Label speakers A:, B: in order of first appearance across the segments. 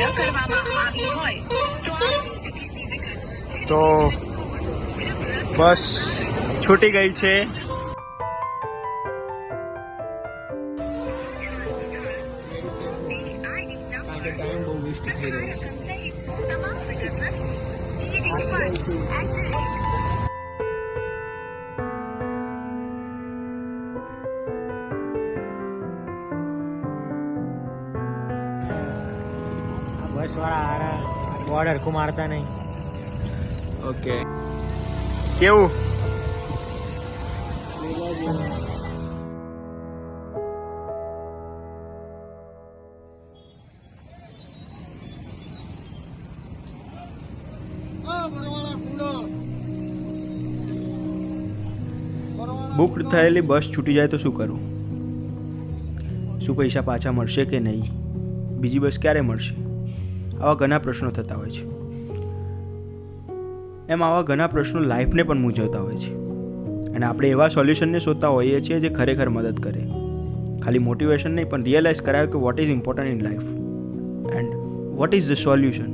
A: તો આ
B: તો બસ છૂટી ગઈ છે.
C: કારણ કે ટાઈમ બહુ વેસ્ટ થઈ રહ્યો છે હારા બોર્ડર કો મારતા નહીં.
B: ઓકે કેવું? બુક થયેલી બસ છૂટી જાય તો શું કરું? શું પૈસા પાછા મળશે કે નહીં? બીજી બસ ક્યારે મળશે? આવા ઘણા પ્રશ્નો થતા હોય છે. એમ આવા ઘણા પ્રશ્નો લાઈફને પણ મૂંઝવતા હોય છે. અને આપણે એવા સોલ્યુશનને શોધતા હોઈએ છીએ જે ખરેખર મદદ કરે. ખાલી મોટિવેશન નહીં, પણ રિયલાઇઝ કરાવે કે what is important in life and what is the solution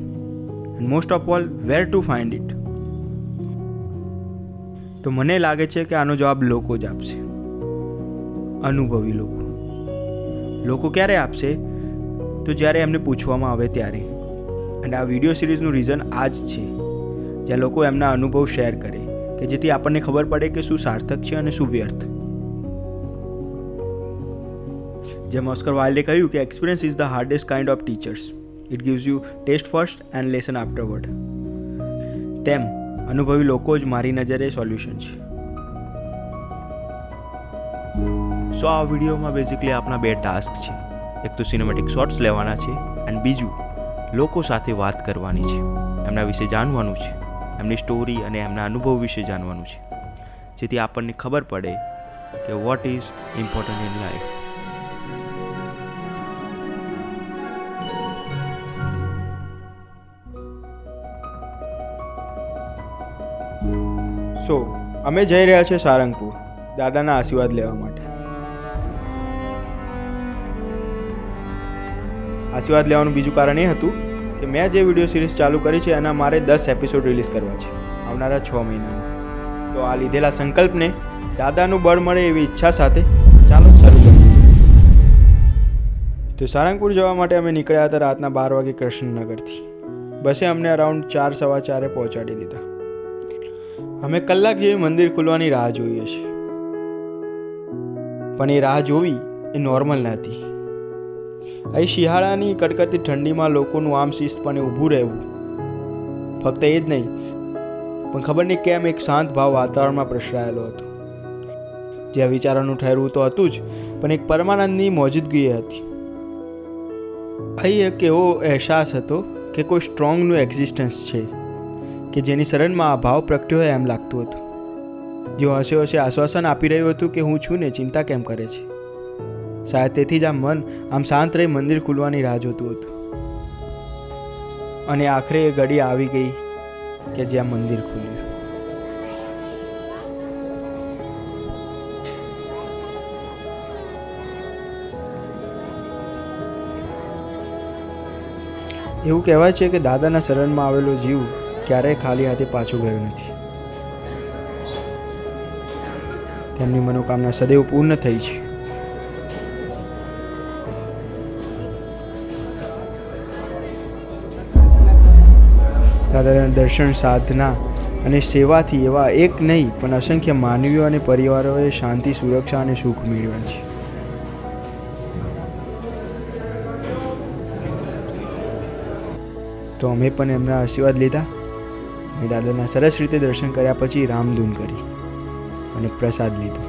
B: and most of all where to find it તો મને લાગે છે કે આનો જવાબ લોકો જ આપશે. અનુભવી લોકો. લોકો ક્યારે આપશે? તો જ્યારે એમને પૂછવામાં આવે ત્યારે. અને આ વીડિયો સિરીઝનું રીઝન આ જ છે. જ્યાં લોકો એમના અનુભવ શેર કરે કે જેથી આપણને ખબર પડે કે શું સાર્થક છે અને શું વ્યર્થ. જેમ ઓસ્કર વાઇલ્ડે કહ્યું કે experience is the hardest kind of teachers it gives you test first and lesson afterward તેમ, અનુભવી લોકો જ મારી નજરે સોલ્યુશન છે. સો આ વિડીયોમાં બેઝિકલી આપણા બે ટાસ્ક છે. એક તો સિનેમેટિક શોર્ટ્સ લેવાના છે એન્ડ બીજું લોકો સાથે વાત કરવાની છે. એમના વિશે જાણવાનું છે. એમની સ્ટોરી અને એમના અનુભવ વિશે જાણવાનું છે. જેથી આપણને ખબર પડે કે what is important in life so અમે જઈ રહ્યા છીએ સારંગપુર. દાદાના આશીર્વાદ લેવા માટે આશીર્વાદ લેવાનું બીજું કારણ એ હતું કે મેં જે વીડિયો સિરીઝ ચાલુ કરી છે એના મારે દસ એપિસોડ રિલીઝ કરવા છે, આવનારા છ મહિનામાં. તો આ લીધેલા સંકલ્પને દાદાનું બળ મળે એવી ઈચ્છા સાથે ચાલો શરૂ કરીએ. તો સારંગપુર જવા માટે અમે નીકળ્યા હતા રાતના બાર વાગે કૃષ્ણનગરથી. બસે અમને અરાઉન્ડ ચાર સવા ચારે પહોંચાડી દીધા. અમે કલાક જેવી મંદિર ખુલવાની રાહ જોઈએ છે. પણ એ રાહ જોવી એ નોર્મલ નથી અહીં શિયાળાની કડકડતી ઠંડીમાં લોકોનું આમ શિસ્તપણે ઊભું રહેવું ફક્ત એ જ નહીં, પણ ખબર નહીં કેમ એક શાંત ભાવ વાતાવરણમાં પ્રસરાયેલો હતો. જ્યાં વિચારોનું ઠહેરવું તો હતું જ, પણ એક પરમાનંદની મોજૂદગી હતી. અહીં એક એવો અહેસાસ હતો કે કોઈ સ્ટ્રોંગનું એક્ઝિસ્ટન્સ છે, કે જેની શરણમાં આ ભાવ પ્રગટ્યો હોય એમ લાગતું હતું. જે હશે હશે આશ્વાસન આપી રહ્યું હતું કે હું છું ને ચિંતા કેમ કરે છે? શાયદ તેથી જ આ મન, આમ શાંત રહી મંદિર ખુલવાની રાહ જોતું હતું. અને આખરે એ ઘડી આવી ગઈ કે જ્યાં મંદિર ખુલ્યું. એવું કહેવાય છે કે દાદાના શરણમાં આવેલો જીવ ક્યારેય ખાલી હાથે પાછો ગયો નથી. તેમની મનોકામના સદૈવ પૂર્ણ થઈ છે. દાદાના દર્શન, સાધના અને સેવાથી એવા એક નહીં, પણ અસંખ્ય માનવીઓ અને પરિવારોએ શાંતિ, સુરક્ષા અને સુખ મેળવ્યા છે. તો અમે પણ એમના આશીર્વાદ લીધા અને દાદાના સરસ રીતે દર્શન કર્યા પછી રામધૂન કરી અને પ્રસાદ લીધો.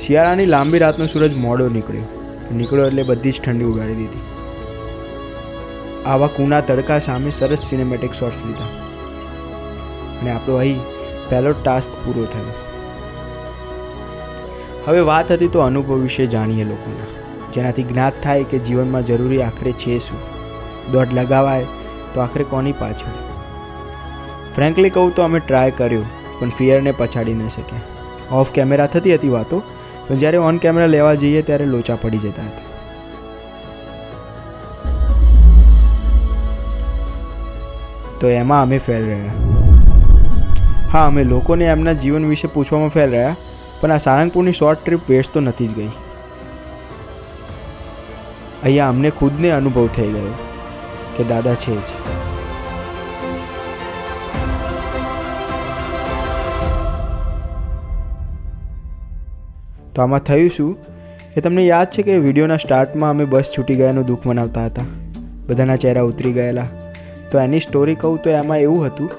B: શિયાળાની લાંબી રાતનો સૂરજ મોડો નીકળ્યો. નીકળ્યો એટલે બધી જ ઠંડી ઉગાડી દીધી. આવા કૂના તડકા સામે સરસ સિનેમેટિક શોર્ટ્સ લીધા. અને આપણો અહીં પહેલો ટાસ્ક પૂરો થયો. હવે વાત હતી તો અનુભવ વિશે જાણીએ લોકોના. જેનાથી જ્ઞાત થાય કે જીવનમાં જરૂરી આખરે છે શું. દોડ લગાવાય તો આખરે કોની પાછળ. ફ્રેન્કલી કહું તો અમે ટ્રાય કર્યો, પણ ફિયરને પછાડી ન શક્યા. ઓફ કેમેરા થતી હતી વાતો. પણ જ્યારે ઓન કેમેરા લેવા જઈએ ત્યારે લોચા પડી જતા હતા. તો એમાં અમે ફેલ રહ્યા. હા, અમે લોકોને એમના જીવન વિશે પૂછવામાં ફેલ રહ્યા, પણ આ સારંગપુરની શોર્ટ ટ્રીપ વેસ્ટ તો નથી જ ગઈ. અહીંયા અમને ખુદને અનુભવ થઈ ગયો કે દાદા છે જ. તો આમાં થયું શું? એ તમને યાદ છે કે વિડીયોના સ્ટાર્ટમાં અમે બસ છૂટી ગયાનું દુઃખ મનાવતા હતા. બધાના ચહેરા ઉતરી ગયેલા. તો એની સ્ટોરી કહું તો એમાં એવું હતું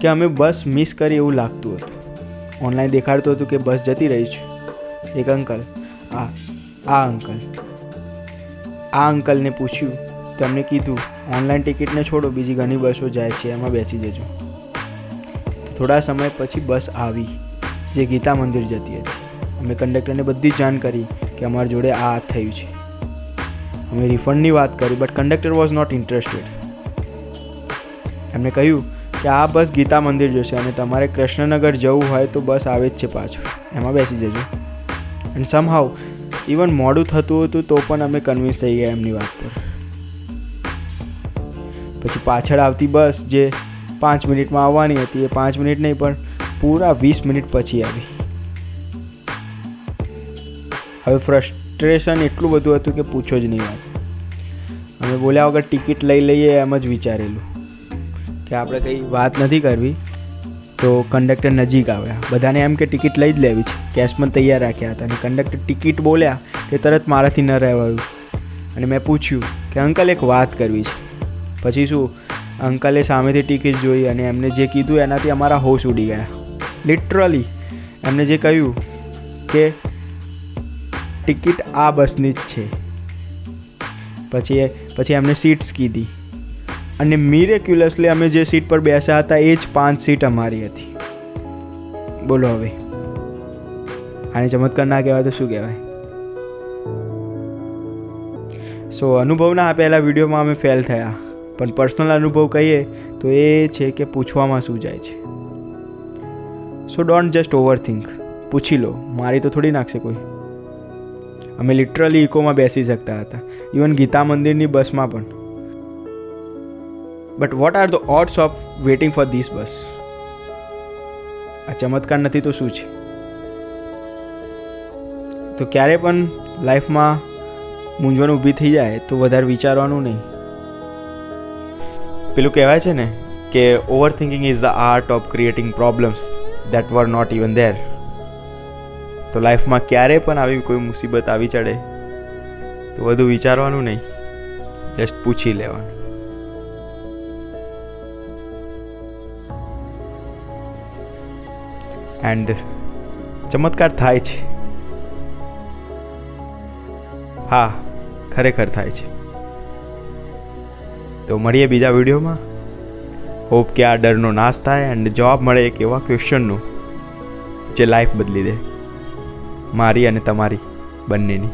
B: કે અમે બસ મિસ કરી એવું લાગતું હતું. ઓનલાઈન દેખાડતું હતું કે બસ જતી રહી છે. એક અંકલ આ આ અંકલ આ અંકલને પૂછ્યું. તમને કીધું ઓનલાઈન ટિકિટને છોડો, બીજી ઘણી બસો જાય છે, એમાં બેસી જજો. થોડા સમય પછી બસ આવી, જે ગીતા મંદિર જતી હતી. અમે કંડક્ટરને બધી જાણ કરી કે અમારી જોડે આ થયું છે. અમે રિફંડની વાત કરી but conductor was not interested એમને કહ્યું કે આ બસ ગીતા મંદિર જશે અને તમારે કૃષ્ણનગર જવું હોય તો બસ આવે જ છે પાછું એમાં બેસી જજો. એન્ડ સમહાવ ઇવન મોડું થતું હતું તો પણ અમે કન્વિન્સ થઈ ગયા એમની વાત પર. પછી પાછળ આવતી બસ જે પાંચ મિનિટમાં આવવાની હતી, એ પાંચ મિનિટ નહીં પણ પૂરા વીસ મિનિટ પછી આવી. હવે ફ્રસ્ટ્રેશન એટલું બધું હતું કે પૂછો જ નહીં વાત. અમે બોલ્યા વગર ટિકિટ લઈ લઈએ એમ જ વિચારેલું કે આપણે કંઈ વાત નથી કરવી તો કંડક્ટર નજીક આવ્યા. બધાને એમ કે ટિકિટ લઈ જ લેવી છે. કેશ પણ તૈયાર રાખ્યા હતા અને કંડક્ટર ટિકિટ બોલ્યા કે તરત મારાથી ન રહેવાયું. અને મેં પૂછ્યું કે અંકલ એક વાત કરવી છે. પછી શું? અંકલે સામેથી ટિકિટ જોઈ અને એમને જે કીધું એનાથી અમારા હોશ ઉડી ગયા. લિટરલી એમને જે કહ્યું કે ટિકિટ આ બસની જ છે. પછી પછી અમને સીટ્સ કીધી. અને મિરેક્યુલસલી અમે જે સીટ પર બેસ્યા હતા, એ જ પાંચ સીટ અમારી હતી. બોલો હવે. આને ચમત્કાર ના કહેવાય તો શું કહેવાય? સો અનુભવના પહેલાં વિડીયોમાં અમે ફેલ થયા. પણ પર્સનલ અનુભવ કહીએ તો એ છે કે પૂછવામાં શું જાય છે. So don't just overthink પૂછી લો. મારી તો થોડી નાખશે કોઈ. અમે લિટરલી ઇકોમાં બેસી શકતા હતા. ઇવન ગીતા મંદિરની બસમાં પણ. But what are the odds of waiting for this bus આ ચમત્કાર નથી તો શું છે? તો ક્યારે પણ લાઈફમાં મૂંઝવણ ઊભી થઈ જાય તો વધારે વિચારવાનું નહીં. પેલું કહેવાય છે ને કે overthinking is the art of creating problems that were not even there તો લાઈફમાં ક્યારે પણ આવી કોઈ મુસીબત આવી ચડે, તો વધુ વિચારવાનું નહીં. જસ્ટ પૂછી લેવાનું. એન્ડ ચમત્કાર થાય છે. હા, ખરેખર થાય છે. તો મળીએ બીજા વિડીયોમાં. હોપ કે આ ડરનો નાશ થાય એન્ડ જવાબ મળે એક એવા ક્વેશ્ચનનો જે લાઈફ બદલી દે. મારી અને તમારી બંનેની.